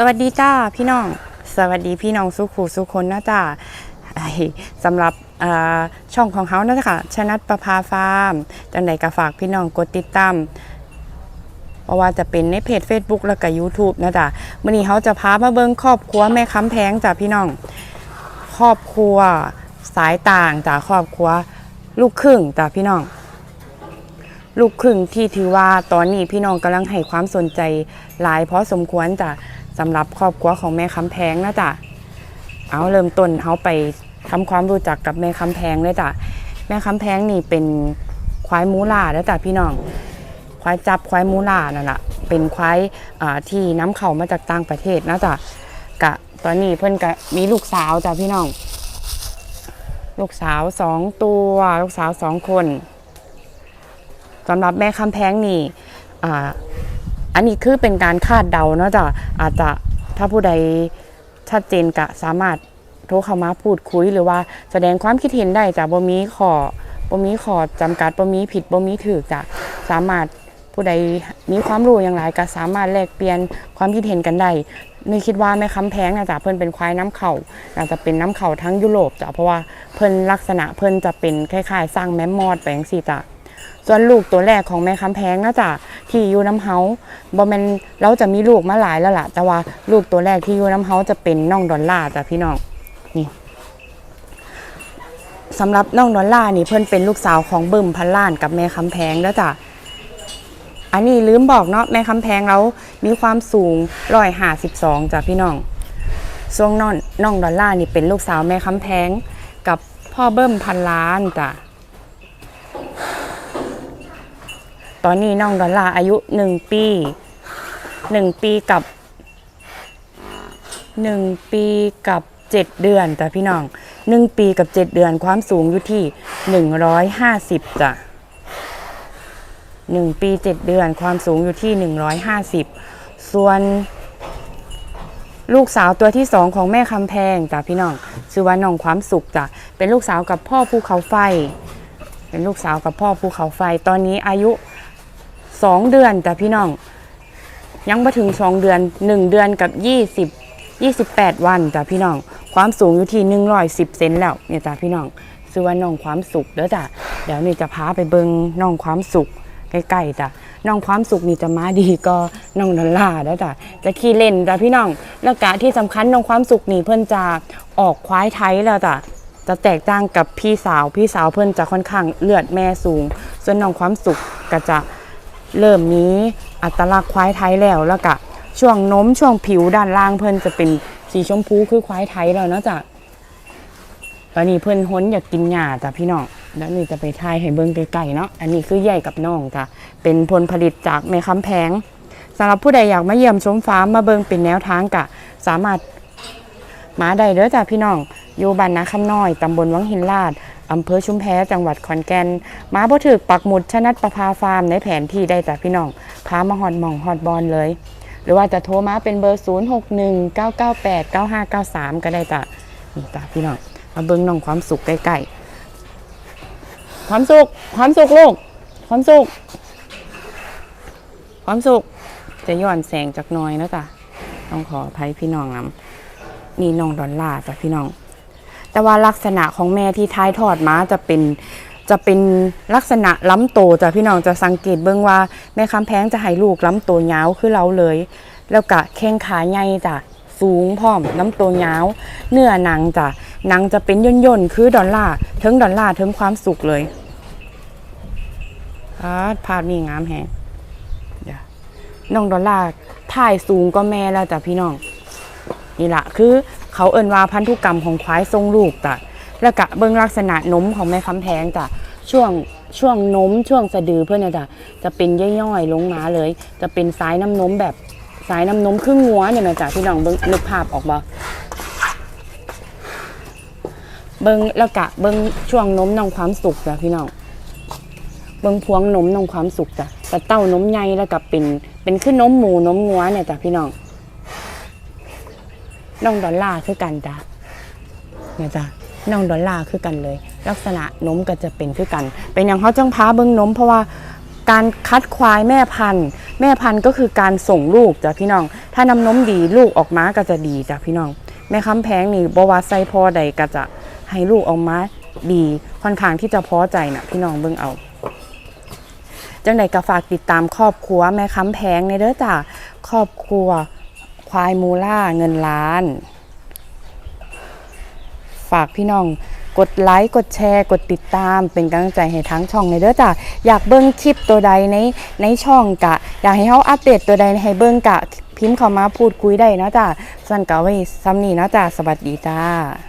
สวัสดีจ้าพี่น้อง สวัสดีพี่น้องสุขูสุคนนะจ้าสำหรับช่องของเขานะค่ะชนัดประภาฟาร์มจังใดก็ฝากพี่น้องกดติดตามเพราะว่าจะเป็นในเพจ Facebook แล้วก็ YouTube นะจ๊ะมื่อนี้เขาจะพามาเบิ่งครอบครัวแม่ค้ำแพงจ้ะพี่น้อง ครอบครัวสายต่างจากครอบครัวลูกครึ่งจ้ะพี่น้อง ลูกครึ่งที่ถือว่าตอนนี้พี่น้องกำลังให้ความสนใจหลายพอสมควรจ้ะ สำหรับครอบครัวของแม่คำแพงนะจ๊ะเอาเริ่มต้นเขาไปทำความรู้จักกับแม่คำแพงเลยจ้ะแม่คำแพงนี่เป็นควายมูล่าแล้วจ้ะพี่น้อง ควายจับควายมูล่านั่นแหละเป็นควายที่น้ำเข้ามาจากต่างประเทศนะจ๊ะกะตอนนี้เพิ่นก็มีลูกสาวจ้ะพี่น้อง ลูกสาวสองตัว ลูกสาวสองคนสำหรับแม่คำแพงนี่ อันนี้คือเป็นการคาดเดาเนาะจ้ะอาจจะถ้าผู้ใดชัดเจนกะสามารถโทรเข้ามาพูดคุยหรือว่าแสดงความคิดเห็นได้จ้ะบ่มีขอบ่มีขอจำกัดบ่มีผิดบ่มีถูกจ้ะสามารถผู้ใดมีความรู้อย่างไรก็สามารถแลกเปลี่ยนความคิดเห็นกันได้นี่คิดว่าแม่คำแพงนะจ๊ะเพิ่นเป็นควายน้ำเข่าอาจจะเป็นน้ำเข่าทั้งยุโรปจ้ะเพราะว่าเพิ่นลักษณะเพิ่นจะเป็นคล้ายๆสร้างแมมมอดไปจังซี่จ้ะส่วนลูกตัวแรกของแม่คำแพงนะจ๊ะ ที่อยู่น้ำเฮาบ่แม่นเราจะมีลูกมาหลายแล้วล่ะ แต่ว่าลูกตัวแรกที่อยู่น้ำเฮาจะเป็นน้องดอลล่าจ้ะพี่น้องนี่สำหรับน้องดอลล่านี่เพิ่นเป็นลูกสาวของเบิ่มพันล้านกับแม่คำแพงแล้วจ้ะอันนี้ลืมบอกเนาะแม่คำแพงเรามีความสูงร้อยห้าสิบสองจ้ะพี่น้องส่วนน้องน้องดอลล่านี่เป็นลูกสาวแม่คำแพงกับพ่อเบิ่มพันล้านจ้ะ ต อนนี้น้องดอลลาอายุหนึ่งปีหนึ่งปีกับหนึ่งปีกับเจ็ดเดือนจ้ะพี่น้องหนึ่งปีกับเจ็ดเดือนความสูงอยู่ที่หนึ่งร้อยห้าสิบจ้ะหนึ่งปีเจ็ดเดือนความสูงอยู่ที่หนึ่งร้อยห้าสิบส่วน ลูกสาวตัวที่สองของแม่คำแพงจ้ะพี่น้องชื่อว่าน้องความสุขจ้ะเป็นลูกสาวกับพ่อภูเขาไฟ เป็นลูกสาวกับพ่อภูเขาไฟ ตอนนี้อายุ สองเดือนจ้ะพี่น้อง ยังมาถึงสองเดือนหนึ่งเดือนกับยี่สิบยี่สิบแปดวันจ้ะพี่น้อง ความสูงอยู่ที่หนึ่งร้อยสิบเซนแล้วเนี่ยจ้ะพี่น้องซื้อว่าน้องความสุขเด้อจ้ะเดี๋ยวนี่จะพาไปเบิงน้องความสุขใกล้ๆจ้ะน้องความสุขนี่จะมาดีก็น้องดอลลาร์เด้อจ้ะจะขี่เล่นจ้ะพี่น้องแล้วกะที่สำคัญน้องความสุขนี่เพื่อนจะออกควายไทยแล้วจ้ะจะแตกต่างกับพี่สาวพี่สาวเพื่อนจะค่อนข้างเลือดแม่สูง ส่วนน้องความสุขก็จะ เริ่มมีอัตลักษณ์ควายไทยแล้วแล้วก็ช่วงน้มช่วงผิวด้านล่างเพื่อนจะเป็นสีชมพูคือควายไทยแล้วเนาะจ้ะตอนนี้เพื่อนห้นอยากกินหญ้าจ้ะพี่น้องแล้วนี่จะไปทายให้เบิ้งไกลๆเนาะอันนี้คือใหญ่กับน้องจ้ะเป็นผลผลิตจากแม่คำแพงสำหรับผู้ใดอยากมาเยี่ยมชมฟาร์มมาเบิ้งเป็นแนวทางกะ สามารถมาได้เด้อจ้ะพี่น้องอยู่บ้านนาคำน้อยตำบลวังหินลาด อำเภอชุมแพจังหวัดขอนแก่นมาบ่ถึกปักหมุดชนัดประภาฟาร์มในแผนที่ได้จ้ะพี่น้องพามาฮอดหม่องฮอดบอลเลย หรือว่าจะโทรมาเป็นเบอร์ 0 6 1 9 9 8 9 5 9 3 ก็ได้จ้ะนี่จ้ะพี่น้องมาเบิ่งน้องความสุขใกล้ๆความสุขความสุขลูกความสุขความสุขจะย้อนแสงจากน้อยนะจ๊ะต้องขออภัยพี่น้องนำนี่น้องดอลลาร์จ้ะพี่น้อง แต่ว่าลักษณะของแม่ที่ท้ายทอดมาจะเป็นจะเป็นลักษณะล้ำโตจ้ะพี่น้องจะสังเกตเบิ่งว่าแม่คำแพงจะให้ลูกล้ำโตยาวคือเราเลย แล้วก็แข้งขาใหญ่จ้ะสูงพร้อมล้ำโตยาวเนื้อหนังจ้ะหนังจะเป็นย่นย่นคือดอลลาร์ถึงดอลลาร์ถึงความสุขเลยอ่าภาพนี่งามแฮงเดี๋ยน้องดอลลาร์ถ่ายสูงก็แม่แล้วจ้ะพี่น้องนี่ละคือ เขาเอินว่าพันธุกรรมของควายทรงลูกจ้ะแล้วกะเบิ้งลักษณะนมของแม่คำแพงจ้ะช่วงช่วงนมช่วงสะดือเพื่อนน่ะจ้ะจะเป็นย่อยๆลงมาเลย จะเป็นสายน้ำนมแบบสายน้ำนมครึ่งงัวเนี่ยแม่จ้ะพี่น้องเบิ้งนึกภาพออกบ่เบิ้งแล้วกะเบิ้งช่วงนมนองความสุขจ้ะพี่น้องเบิ้งพวงนมนองความสุขจ้ะแต่เต้านมใหญ่แล้วก็เป็นเป็นขึ้นนมหมูนมงัวเนี่ยจ้ะพี่น้อง น้องดอลลาร์คือกันจ้ะเนี่ยจ้ะน้องดอลลาร์คือกันเลย ลักษณะนมก็จะเป็นคือกัน เป็นอย่างเขาจังพาเบิ้งนมเพราะว่าการคัดควายแม่พันธุ์ แม่พันธุ์ก็คือการส่งลูกจ้ะพี่น้อง ถ้าน้ำนมดีลูกออกมาก็จะดีจ้ะพี่น้อง แม่คำแพงนี่บวาไซพอใดก็จะให้ลูกออกมาดีค่อนข้างที่จะพอใจนะพี่น้องเบิ่งเอาจังใดก็ฝากติดตามครอบครัวแม่คำแพงในเด้อจ้ะครอบครัว ควายมูล่าเงินล้าน ฝากพี่น้องกดไลค์กดแชร์ กดติดตามเป็นกำลังใจให้ทั้งช่องในเด้อจ้ะอยากเบิ้งคลิปตัวใดในในช่องกะ อยากให้เขาอัปเดตตัวใดให้เบิ้งกะ พิมพ์เข้ามาพูดคุยได้นะจ้ะสั่นกะไว้ซ้ำนี้นะจ้ะสวัสดีจ้า